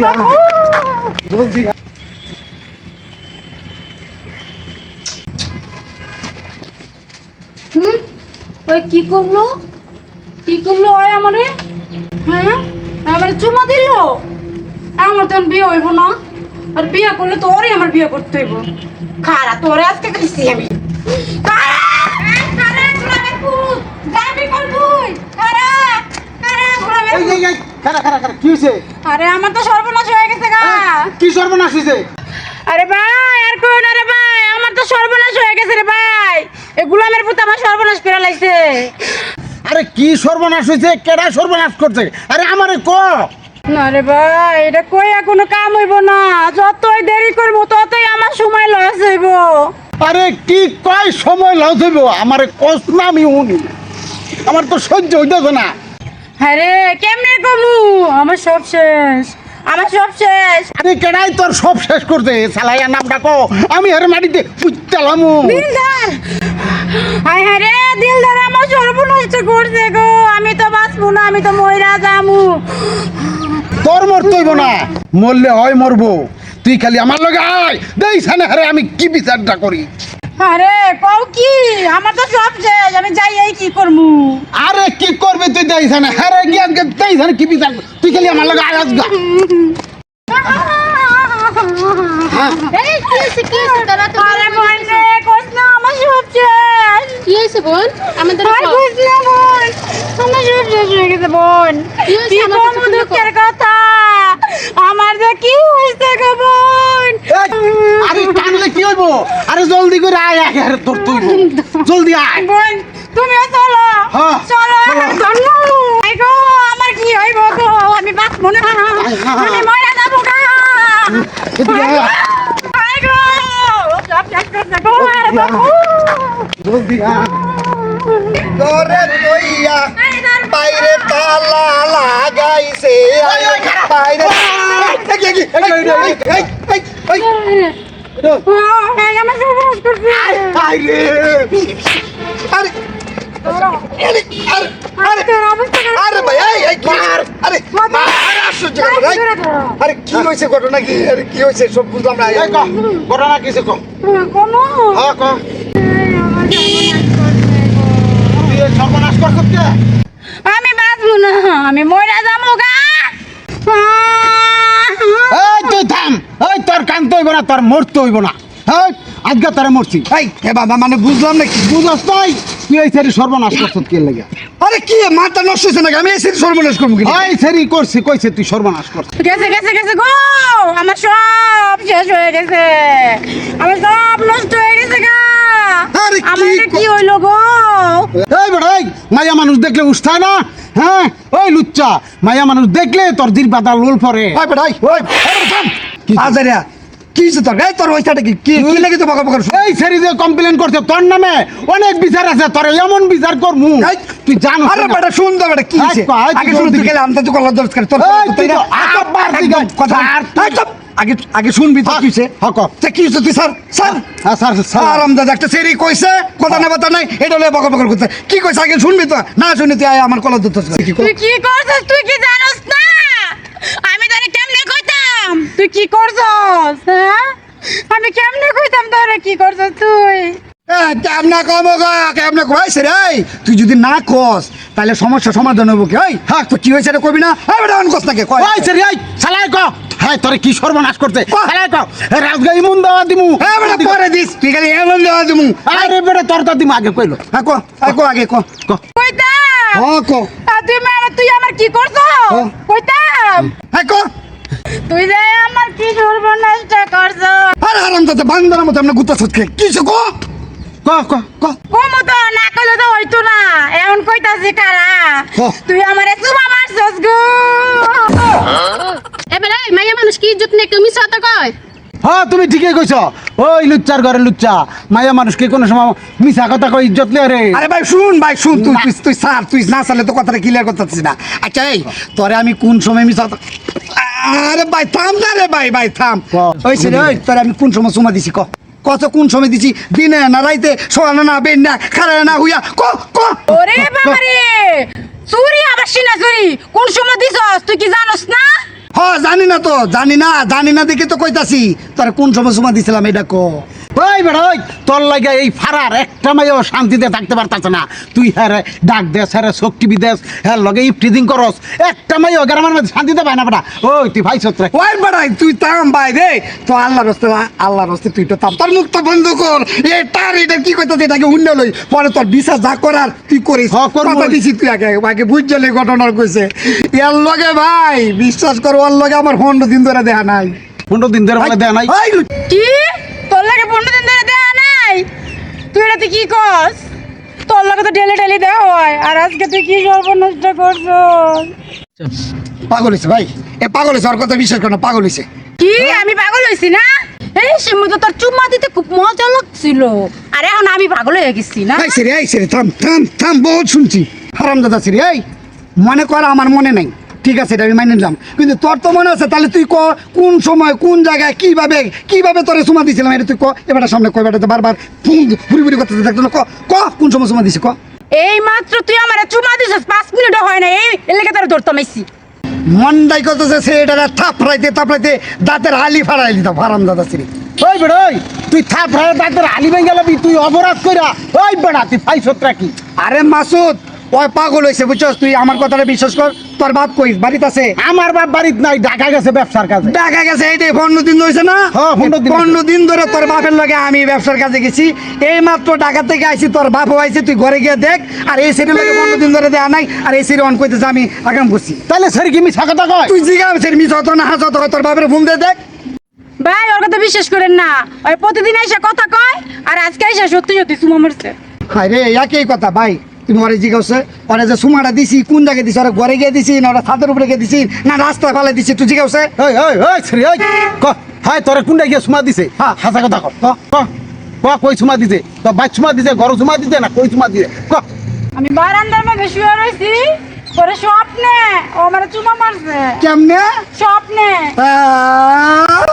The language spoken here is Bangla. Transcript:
জলদি। হুম? ওই কি করল? কি করল ওই আমারে? হ্যাঁ? আমার চুমা দিল? আমার তো বিয়ে হইব না। আর বিয়ে করলে তো ওরই আমার বিয়ে করতে হইব। খারা তোরে আজকে দিছি আমি? খারা খারা কোন খারা খারা খারা, কি হয়েছে? আরে আমার তো সর্বনাশ হয়ে গেছে গা। কি সর্বনাশ হয়েছে আরে ভাই আর কই না রে ভাই আমার তো সর্বনাশ হয়ে গেছে রে ভাই। এই গোলামের পুত আমার সর্বনাশ করে লাইছে। আরে কি সর্বনাশ হয়েছে কেডা সর্বনাশ করছে? আরে আমারে ক? না রে ভাই এটা কইয়া কোনো কাম হইব না। যতই দেরি করব ততই আমার সময় লস হইব। আরে কি কয় সময় লস হইব? আমারে কষ্ট না আমি উনি আমার তো সহ্য হইতেছে না। হ্যাঁ রে কেমনে কমু? আমার সব শেষ আমার সব শেষ। আরে কেডাই তোর সব শেষ করছে সালাইয়া নাম ডাকো আমি আরে মাটিতে পুচ্চালাম দিলদার! হায় হায় রে দিলদার আমার সর্বনষ্ট করছে গো। আমি তো বাঁচবো না আমি তো ময়রা যামু। তোর মরতে হইব না। মরলে হয় মরবো। তুই খালি আমার লগে আয়। দেই সানে হারে আমি কি বিচারটা করি? আরে কও কি? আমার তো সব শেষ আমি যাই এই কি করমু? আরে কি করবে তুই দেই সানে হারে গিয়ে আজকে দেই সানে কি বিচার তুই খালি আমার লগে আয় আজগা এই কি হয়েছে কি দাঁড়া তো আরে বোন রে না আমার সব শেষ। কি হয়েছে বোন? আমাদের আর কইস না বোন। আমার সব শেষ হয়ে গেছে বোন। কি হয়েছে? কি আমার দুঃখের কথা? আমার যে কি হয়েছে গো বোন? আরে কি হইব আরে জলদি করে আয় আয় আরে তোর তুই জলদি আয় বোন তুমিও চলো হ্যাঁ, চলো চলো। ধন্য আই আমার কি হইব গো আমি বাঁচবো না আমি মরে যাব গা এদিকে আয়। আই গো সব গো আরে বাবু জলদি আয় ঘরে লইয়া বাইরে তালা লাগাইছে বাইরে আরে কি হয়েছে ঘটনা কি আরে কি হয়েছে সব বুঝলাম না ঘটনা কিছু কম হ্যাঁ কম সর্বনাশ আমি বাঁচবো না, আমি মরে যাব গা। হইব না তোর মরতে হইব না। এই আজকে তোরে মরছি। এই এ বাবা মানে বুঝলাম না কি বুঝস তাই তুই এই সেরি সর্বনাশ করছিস কে লাগে? আরে কি মাথা নষ্ট হয়েছে নাকি? আমি এসে সর্বনাশ করব কি এই সেরি করছি কইছে তুই সর্বনাশ করছিস। গেছে গেছে গেছে গো! আমার সব শেষ হয়ে গেছে। আমার সব নষ্ট হয়ে গেছে গা! আরে কি কি ক- হইল গো? এই বেটা এই মায়া মানুষ দেখলে উষ্ঠায় না? হ্যাঁ ওই লুচ্চা। মায়া মানুষ দেখলে তোর দিল পাতা লোল পরে ওই বেটা ওই এই। আজারিয়া কি তোর এই তোর ওইটাটা কি? কি কি লাগে তো বকা বকা এই সেরি কমপ্লেন করছে তোর নামে অনেক বিচার আছে তোর এমন বিচার করমু। তুই জানো আরে বেটা শুন তো বেটা কি এই, হয়েছে? কয়, তুই আগে শুন তুই গেলে আমটা তো কলার দরজ করে তোর তুই তুই না? তো আবার দিকে একদম কথা আর আগে আগে শুনবি তো হ্যাঁ, কি হ্যাঁ, কর। তা কি হয়েছে তুই স্যার? স্যার? হ্যাঁ স্যার স্যার। আরাম দাদা একটা সেরি কইছে কথা না নাই এটা লয়ে বকা বকা করতে কি কইছে আগে শুনবি তো? না শুনি তুই আয় আমার কলার দরজ করে কি কি করছস? তুই কি জানোস না আমি তোরে কেমনে কইতাম তুই কি করছস হ্যাঁ? আমি কেমনে কইতাম তোরে কি করছস তুই? কেমনা কম গা? কেমনা কইছে রে? তুই যদি না কস তাহলে সমস্যা সমাধান হব কি? ওই হ্যাঁ তো কি হয়েছে রে কবি না? বেটা অন কস নাকি? কয়। ওই সেরি এই সালাই ক। হ্যাঁ তোরে কি সর্বনাশ করতে। সালাই ক। রাজগা ইমুন দেওয়া দিমু। হ্যাঁ বেটা পরে দিস। তুই খালি এমন দেওয়া দিমু। আরে বেটা তোর তো দিমু আগে কইলো। হ্যাঁ কো। হ্যাঁ কো আগে কো। ক। কইতাম? হ্যাঁ কো। তুই আমার তুই আমার কি করছস। কইতাম? হ্যাঁ কো। তুই যে আমার কি সর্বনাশটা আরে দাদা বান্দার মতো আমরা গুতা কো ক? ক ক কমু তো না কইলে তো হইতো না। এমন কইতাছি কারা। তুই আমারে চুমা মারছস গো। এবারে মাইয়া মানুষ কি ইজ্জত নেই কেউ মিছা তো কয়? হ্যাঁ তুমি ঠিকই কইছ। ওই লুচ্চার ঘরে লুচ্চা। মায়া মানুষকে কোনো সময় মিছা কথা কই ইজ্জত লে রে? আরে ভাই শুন ভাই শুন তুই তুই তুই স্যার তুই না চালে তো কথাটা ক্লিয়ার করতেছিস না। আচ্ছা এই তোরে আমি কোন সময় মিশা আরে ভাই থাম না রে ভাই ভাই থাম। ওই ছেলে ওই তোর আমি কোন সময় চুমা দিছি ক? কত কোন সময় দিছি? দিনে না রাইতে সোয়ানা না বেন না খারা না হুইয়া ক ক? ওরে বাবারে! চুরি আবার সিনা চুরি কোন সময় দিছস? তুই কি জানোস না? হ জানি না তো জানি না জানি না দেখে তো কইতাছি। তোর কোন সময় সময় দিছিলাম এটা কো? ওই বেড়া ওই তোর লাগে এই ফারার একটা মাইও শান্তিতে থাকতে পারতাছে না। তুই হ্যাঁ ডাক দেস হ্যাঁ চোখ টিভি দেস হ্যাঁ লগে ইফটিজিং করস। একটা মাইও গ্রামের মধ্যে শান্তিতে পায় না বেটা। ওই তুই ভাই সত্রে ওই বাড়াই তুই তাম ভাই রে। তো আল্লাহ রস্তে আল্লাহ রস্তে তুই তো তাম। তোর মুখটা বন্ধ কর। এ তার এটা কি কইতাছে এটাকে উন্ন লই। পরে তোর বিশ্বাস যা করার তুই করিস। হ, করব। কথা দিছি তুই আগে আগে ঘটনা কইছে। এর লগে ভাই বিশ্বাস কর ওর লগে আমার ফোন দিন ধরে দেখা নাই। পনেরো দিন ধরে বলে দেয় নাই? কি? তোর লাগে পনেরো দিন ধরে দেয়া নাই? তুই এটাতে কি কস তোর লাগে তো ডেলি ডেলি দেওয়া হয়। আর আজকে তুই কি সর্বনষ্ট করছ পাগল হয়েছে ভাই। এ পাগল হয়েছে ওর কথা বিশ্বাস কর না পাগল হয়েছে কি? আমি পাগল হয়েছি না? এই সময় তো তোর চুম্মা দিতে খুব মজা লাগছিল। আর এখন আমি পাগল হয়ে গেছি না? এই সেরে এই সেরে থাম থাম থাম বহুত শুনছি। সেরে এই মনে কর আমার মনে নাই। ঠিক আছে এটা আমি মাইনে নিলাম। কিন্তু তোর তো মনে আছে তাহলে তুই ক কোন সময় কোন জায়গায় কীভাবে কীভাবে তোরে সময় দিয়েছিলাম এটা তুই ক এবার সামনে কয় বেটাতে বারবার ফোন ঘুরি ঘুরি করতে থাকতো না ক ক কোন সময় সময় দিছি ক? এই মাত্র তুই আমার চুমা দিছিস পাঁচ মিনিটও হয় না এই এলাকা তোর ধরতাম আইসি মন্ডাই করতেছে সে এটা থাপড়াইতে থাপড়াইতে দাঁতের হালি ফাড়াই দিতাম হারাম দাদা সেরে ওই বেড়া ওই তুই থাপ রায় ডাক্তার আলি ভেঙে তুই অপরাধ কইরা ওই বেড়া তুই ভাই সত্রা কি? আরে মাসুদ ওই পাগল হয়েছে বুঝছস? তুই আমার কথাটা বিশ্বাস কর তোর বাপ কই? বাড়িতে আছে? আমার বাপ বাড়িত নাই ঢাকা গেছে ব্যবসার কাজে। টাকা গেছে এই পনেরো দিন হয়েছে না? হ্যাঁ, 15 দিন পনেরো দিন ধরে তোর বাপের লগে আমি ব্যবসার কাজে গেছি। এই মাত্র ঢাকা থেকে আইছি তোর বাপও আইছে তুই ঘরে গিয়ে দেখ। আর এই সিরিয়াল লগে পনেরো দিন ধরে দেয়া নাই আর এই সিরিয়াল অন করতেছে আমি আগাম বসছি তাহলে স্যার কি মিছা কথা কয়? তুই জিগাম সের মিস হতো না হাস হতো তোর বাপের ফোন দিয়ে দেখ। ভাই ওর কথা বিশ্বাস করেন না। ওই প্রতিদিন এসে কথা কয় আর আজকে এসে সত্যি সত্যি চুমা মারছে। হায় রে একই কথা ভাই। তুমি ওরা জিজ্ঞাসা ওরা যে সুমাটা দিছি কোন জায়গায় দিছি ওরা ঘরে গিয়ে দিছি না ওরা ছাদের উপরে গিয়ে দিছি না রাস্তা ফালে দিছি তুই জিজ্ঞাসা ওই হাই তোরা কোন গিয়ে সুমা দিছে? হ্যাঁ হাসা কথা ক? কই সুমা দিছে? তো বাচ্চা সুমা দিছে ঘর সুমা দিছে না কই সুমা দিছে? ক? আমি বারান্দার মধ্যে শুয়ে রইছি পরে স্বপ্নে ও চুমা মারছে। কেমনে? স্বপ্নে। হ্যাঁ।